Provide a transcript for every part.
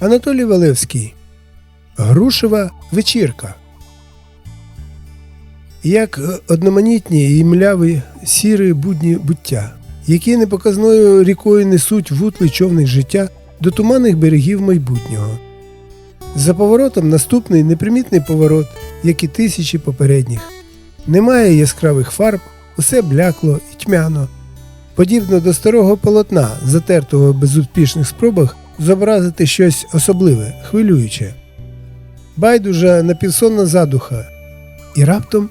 Анатолій Валевський. Грушева вечірка. Як одноманітні і мляві сірі будні буття, які непоказною рікою несуть вутлий човник життя до туманних берегів майбутнього. За поворотом наступний непримітний поворот, як і тисячі попередніх. Немає яскравих фарб, усе блякло і тьмяно. Подібно до старого полотна, затертого в безуспішних спробах зобразити щось особливе, хвилююче. Байдужа напівсонна задуха. І раптом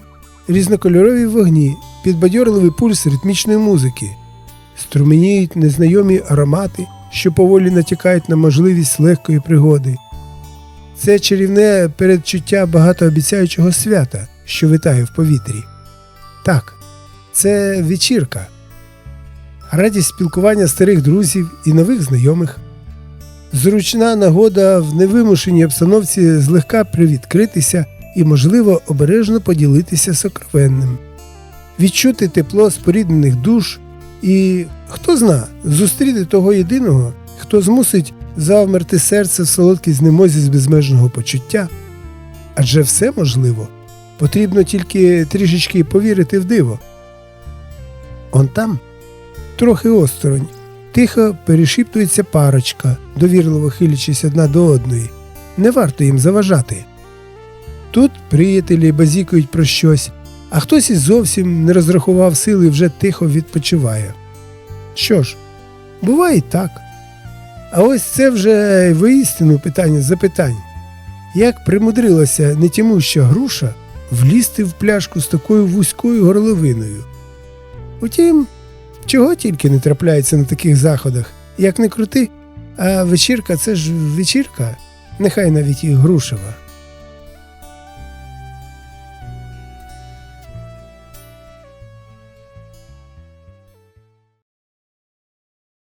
різнокольорові вогні, підбадьорливий пульс ритмічної музики, струменіють незнайомі аромати, що поволі натякають на можливість легкої пригоди. Це чарівне передчуття багатообіцяючого свята, що витає в повітрі. Так, це вечірка. Радість спілкування старих друзів і нових знайомих. Зручна нагода в невимушеній обстановці злегка привідкритися і, можливо, обережно поділитися сокровенним, відчути тепло споріднених душ і, хто зна, зустріти того єдиного, хто змусить завмерти серце в солодкій знемозі з безмежного почуття. Адже все можливо, потрібно тільки трішечки повірити в диво. Он там, трохи осторонь, тихо перешіптується парочка, довірливо хилячись одна до одної. Не варто їм заважати. Тут приятелі базікують про щось, а хтось і зовсім не розрахував сили і вже тихо відпочиває. Що ж, буває і так. А ось це вже воістину питання запитань. Як примудрилася нетямуща груша влізти в пляшку з такою вузькою горловиною? Утім, чого тільки не трапляється на таких заходах, як не крути, а вечірка це ж вечірка, нехай навіть і грушева.